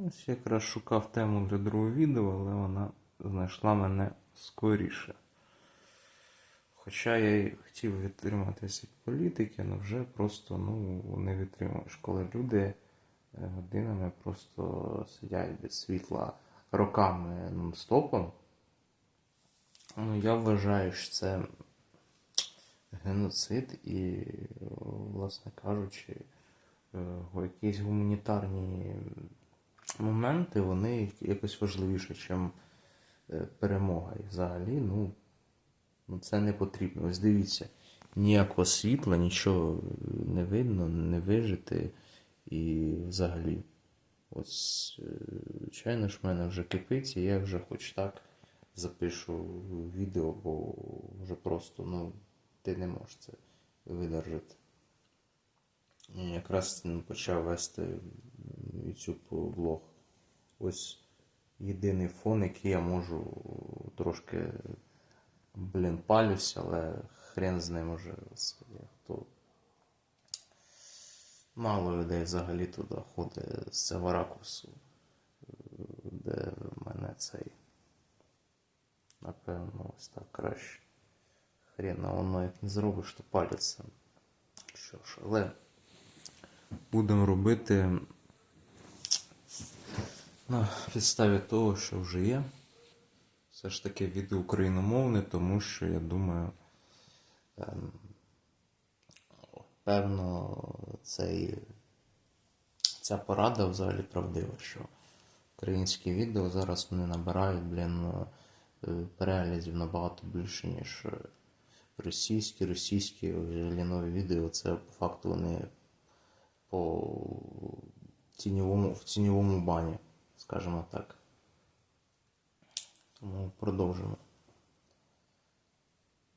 Ось якраз шукав тему для другого відео, але вона знайшла мене скоріше. Хоча я й хотів відтриматися від політики, але вже просто ну, не відтримуєш, коли люди е, годинами просто сидять без світла роками нон-стопом. Ну, я вважаю, що це геноцид і, власне кажучи, е, якісь гуманітарні моменти, вони якось важливіші, ніж перемога. І взагалі, ну, ну це не потрібно. Ось дивіться, ніякого світла, нічого не видно, не вижити і взагалі. Ось, е, звичайно ж, в мене вже кипить, і я вже хоч так запишу відео, бо вже просто, ну, ти не можеш це видержати. Якраз ну, почав вести YouTube блог. Ось єдиний фон, який я можу трошки, блін, палюсь, але хрен з ним уже. Хто... Мало людей взагалі туди ходить з цього ракурсу, де в мене цей. Напевно, ось так краще. Хрена воно як не зробиш, то паляться. Що ж, але будемо робити на підставі того, що вже є. Все ж таки відео україномовне, тому що я думаю, ем, певно, цей, ця порада взагалі правдива, що українські відео зараз вони набирають, блін, е, переглядів набагато більше, ніж е, російські, російські нові відео. Це по факту вони по тіньовому, в тіньовому бані, скажімо так. Тому продовжимо.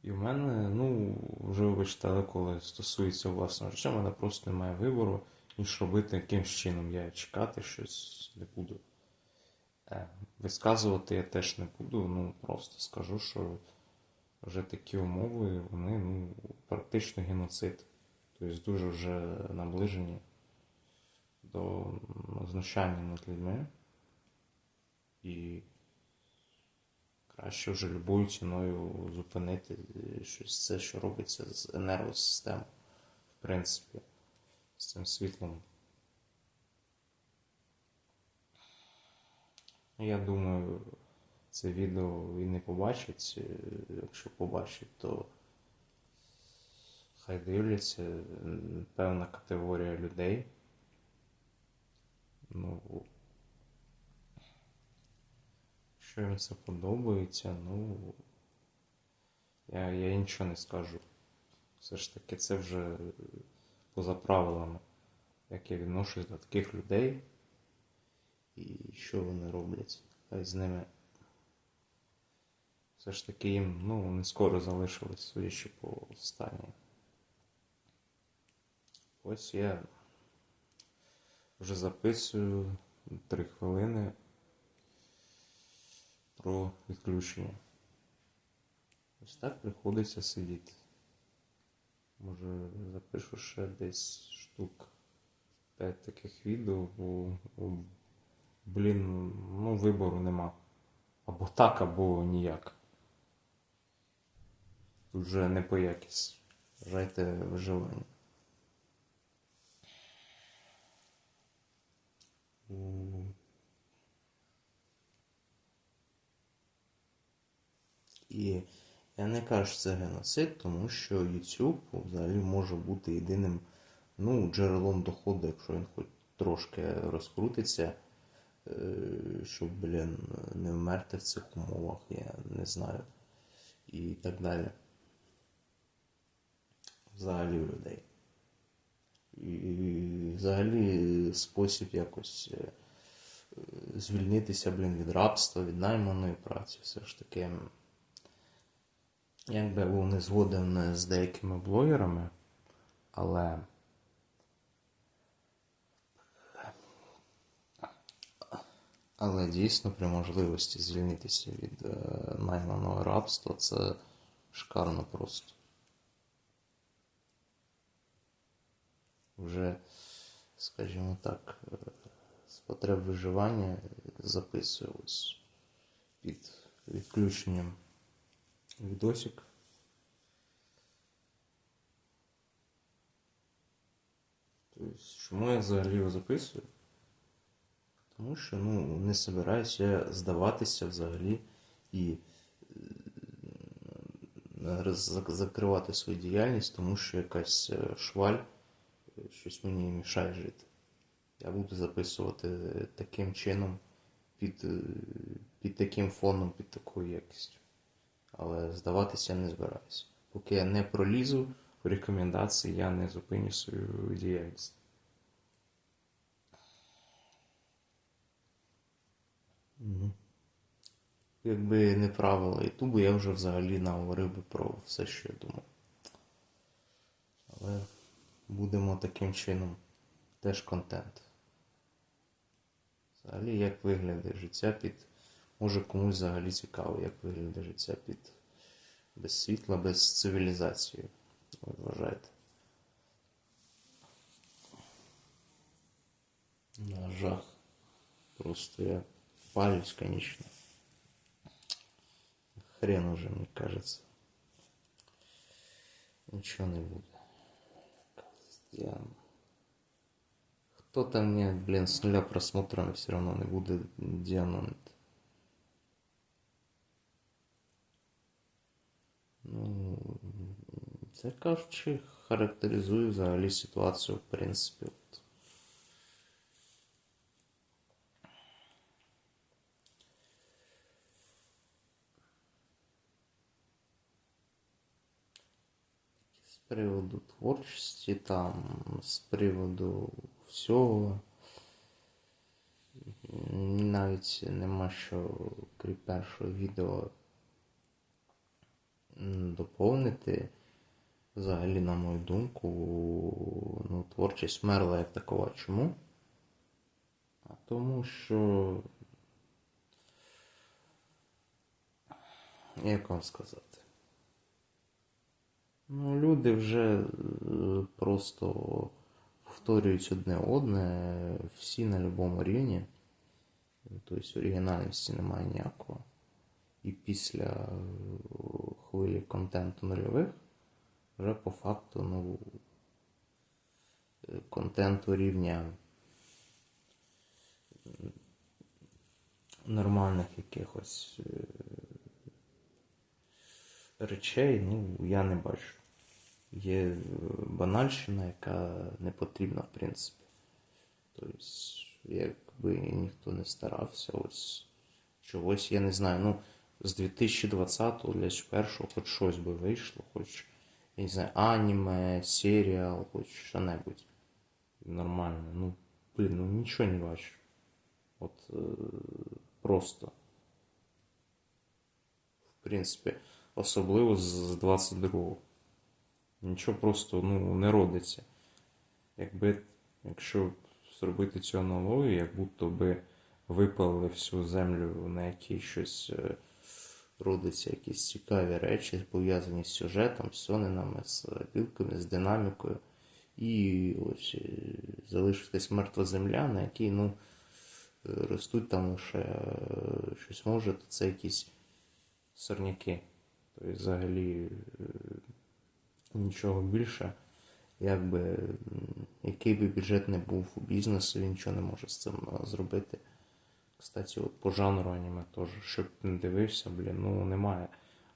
І в мене, ну, вже вибачте, але коли стосується власного життя, в мене просто немає вибору, ніж робити якимсь чином. Я чекати щось не буду. Е, Висказувати я теж не буду, ну просто скажу, що вже такі умови, вони ну, практично геноцид. Тобто дуже вже наближені до знущання над людьми. І краще вже любою ціною зупинити щось це, що робиться з енергосистемою, в принципі, з цим світлом. Я думаю, це відео він не побачить. Е, Якщо побачить, то хай дивляться певна категорія людей. Ну, якщо їм це подобається, ну я, я нічого не скажу. Все ж таки, це вже поза правилами, як я відношусь до таких людей і що вони роблять. Хай з ними все ж таки їм ну, не скоро залишилось, судячи по стані. Ось я вже записую 3 хвилини про відключення. Ось так приходиться сидіти. Може запишу ще десь штук 5 таких відео, бо, бо блін, ну вибору нема. Або так, або ніяк. Тут вже не по якість. Вважайте виживання. І я не кажу, що це геноцид, тому що YouTube взагалі може бути єдиним ну, джерелом доходу, якщо він хоч трошки розкрутиться, е, щоб, блін, не вмерти в цих умовах, я не знаю. І так далі. Взагалі людей. І взагалі спосіб якось е, звільнитися, блін, від рабства, від найманої праці, все ж таки. Якби був не згоден з деякими блогерами, але але дійсно при можливості звільнитися від е, найманого рабства це шикарно просто. Вже, скажімо так, е, потреб виживання записую ось під відключенням відосик. Тобто, чому я взагалі його записую? Тому що ну, не собираюся здаватися взагалі і е, закривати свою діяльність, тому що якась е, шваль е, щось мені мішає жити. Я буду записувати таким чином, під, під таким фоном, під такою якістю. Але здаватися не збираюся. Поки я не пролізу в рекомендації, я не зупиню свою діяльність. Мгм. Якби не правила Ютубу, я вже взагалі наговорив би про все, що я думав. Але будемо таким чином теж контент. Взагалі, як виглядає життя під. Може комусь взагалі цікаво, як виглядає життя під без світла, без цивілізації. Ви вважаєте? На жах. Просто я палюсь, конечно. Хрен уже, мне кажется. Ничего не буду. Я... Кто-то мне, блин, с нуля просмотрами все равно не буде діанонити. це кажучи, характеризує взагалі ситуацію, в принципі. От. З приводу творчості, там, з приводу всього. Навіть нема що, крім першого відео, доповнити. Взагалі, на мою думку, ну, творчість мерла як такова. Чому? А тому що. Як вам сказати? Ну, люди вже е, просто повторюють одне одне, всі на будь-якому рівні. Тобто оригінальності немає ніякого. І після е, хвилі контенту нульових вже по факту ну, е, контенту рівня нормальних якихось е, речей, ну, я не бачу. Є е, банальщина, яка не потрібна, в принципі. Тобто, якби ніхто не старався, ось чогось, я не знаю, ну, з 2020-го для першого хоч щось би вийшло, хоч, я не знаю, аніме, серіал, хоч що-небудь. Нормально. Ну, блін, ну нічого не бачу. От е, просто. В принципі, особливо з 22-го. Нічого просто ну, не родиться. Якби, якщо зробити цю аналогію, як будто би випали всю землю, на якій щось е, родиться, якісь цікаві речі, пов'язані з сюжетом, з сонинами, з білками, з динамікою. І ось е, залишилась мертва земля, на якій ну, е, ростуть там лише е, щось може, то це якісь сорняки. Тобто взагалі нічого більше. Якби який би бюджет не був у бізнесу, він нічого не може з цим зробити. Кстати, от по жанру аніме теж, щоб не дивився, блін, ну немає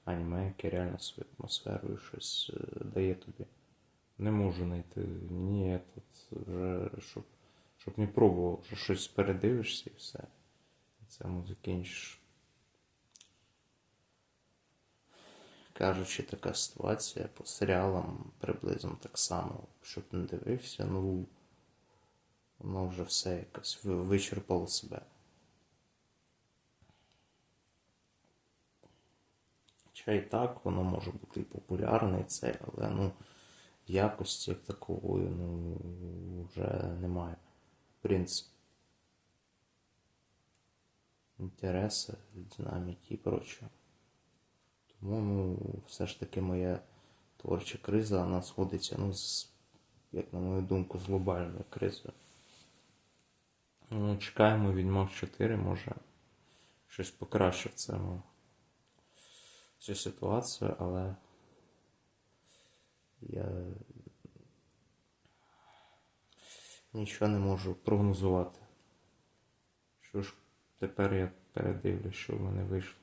аніме, яке реально свою атмосферу і щось е, дає тобі. Не можу знайти ні, тут вже, щоб, щоб не пробував, що щось передивишся і все. І цьому закінчиш. Кажучи, така ситуація по серіалам приблизно так само, щоб не дивився, ну воно вже все якось вичерпало себе. Хоча і так, воно може бути і популярне, і це, але ну, якості як такової ну, вже немає. В принципі. Інтереси, динаміки і прочого. Тому ну, все ж таки моя творча криза вона сходиться, ну, з, як на мою думку, з глобальною кризою. Ну, чекаємо Відьмак 4, може щось покращив цьому цю ситуацію, але я нічого не можу прогнозувати. Що ж тепер я передивлюсь, що в мене вийшло.